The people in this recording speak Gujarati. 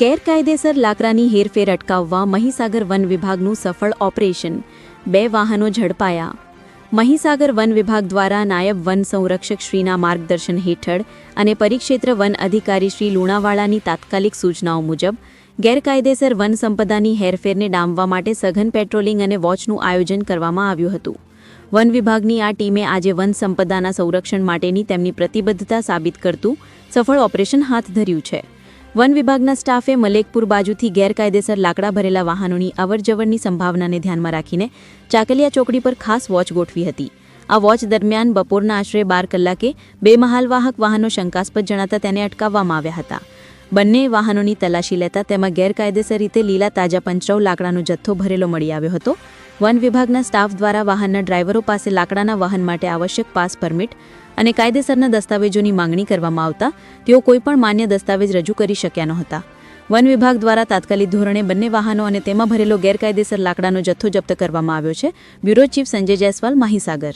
ગેરકાયદેસર લાકડાની હેરફેર અટકાવવા મહીસાગર વન વિભાગનું સફળ ઓપરેશન. બે વાહનો ઝડપાયા. મહીસાગર વન વિભાગ દ્વારા નાયબ વન સંરક્ષક શ્રીના માર્ગદર્શન હેઠળ અને પરિક્ષેત્ર વન અધિકારી શ્રી લુણાવાડાની તાત્કાલિક સૂચનાઓ મુજબ, ગેરકાયદેસર વન સંપદાની હેરફેરને ડામવા માટે સઘન પેટ્રોલિંગ અને વોચનું આયોજન કરવામાં આવ્યું હતું. વન વિભાગની આ ટીમે આજે વન સંપદાના સંરક્ષણ માટેની તેમની પ્રતિબદ્ધતા સાબિત કરતું સફળ ઓપરેશન હાથ ધર્યું છે. વન વિભાગના સ્ટાફે મલેકપુર બાજુથી ગેરકાયદેસર લાકડા ભરેલા વાહનોની અવરજવરની સંભાવનાને ધ્યાનમાં રાખીને ચાકલિયા ચોકડી પર ખાસ વોચ ગોઠવી હતી. આ વોચ દરમિયાન બપોરના આશરે બાર કલાકે બે મહાલવાહક વાહનો શંકાસ્પદ જણાતા તેને અટકાવવામાં આવ્યા હતા. બંને વાહનોની તલાશી લેતા તેમાં ગેરકાયદેસર રીતે લીલા તાજા પંચરવ લાકડાનો જથ્થો ભરેલો મળી આવ્યો હતો. વન વિભાગના સ્ટાફ દ્વારા વાહનના ડ્રાઈવરો પાસે લાકડાના વાહન માટે આવશ્યક પાસ પરમિટ અને કાયદેસરના દસ્તાવેજોની માંગણી કરવામાં આવતા તેઓ કોઈપણ માન્ય દસ્તાવેજ રજૂ કરી શક્યા નહોતા. વન વિભાગ દ્વારા તાત્કાલિક ધોરણે બંને વાહનો અને તેમાં ભરેલો ગેરકાયદેસર લાકડાનો જથ્થો જપ્ત કરવામાં આવ્યો છે. Bureau chief Sanjay Jaiswal, Mahisagar.